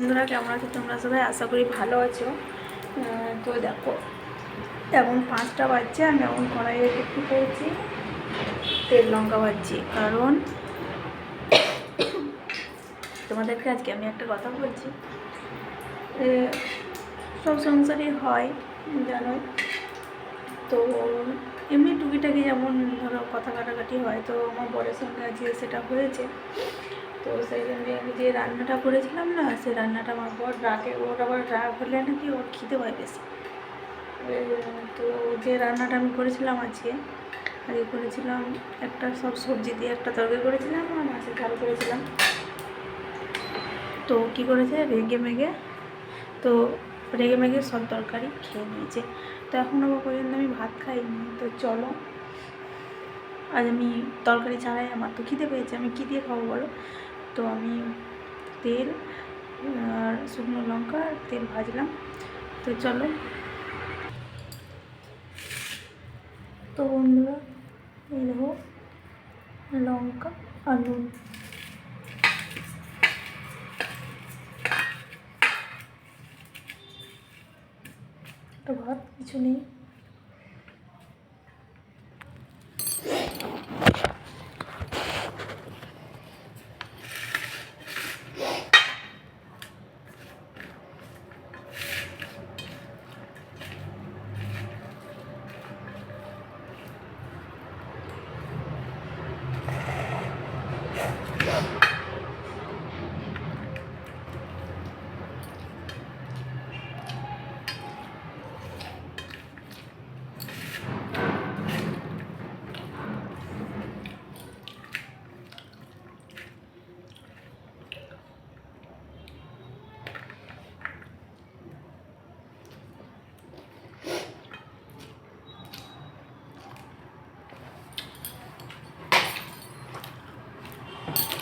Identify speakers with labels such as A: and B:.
A: বন্ধুরা, কেমন আছো তোমরা সবাই? আশা করি ভালো আছো। তো দেখো, এখন পাঁচটা বাজছে, আমি এখন কড়াইয়ে একটু করছি, তেল লঙ্কা ভাজছি কারণ তোমাদেরকে আজকে আমি একটা কথা বলছি সব সংসারই হয়, জানোই। তো এমনি টুকিটাকি যেমন ধরো কথা কাটাকাটি হয়, তো আমার বরের সঙ্গে আজকে সেটা হয়েছে। তো সেই জন্যে আমি যে রান্নাটা করেছিলাম না, সেই রান্নাটা আমার বর রাগে, ওর আবার রাগ হলে নাকি ওর খিদে পায় বেশি। তো যে রান্নাটা আমি করেছিলাম আজকে আজকে করেছিলাম একটা সব সবজি দিয়ে একটা তরকারি করেছিলাম আর মাছের ঝাল করেছিলাম। তো কী করেছে? রেগে মেগে, তো রেগে মেগে সব তরকারি খেয়ে নিয়েছে। তো এখন এখনও পর্যন্ত আমি ভাত খাইনি, তো চলো আজ আমি তরকারি ছাড়াই আমার তো খিদে পেয়েছে, আমি কী দিয়ে খাব বলো? তো আমি তেল, আর শুকনো লঙ্কা আর তেল ভাজলাম। তো চলো। তো বন্ধুরা, এই দেখো লঙ্কা আর নুন ভাত, কিছু নেই। Thank you.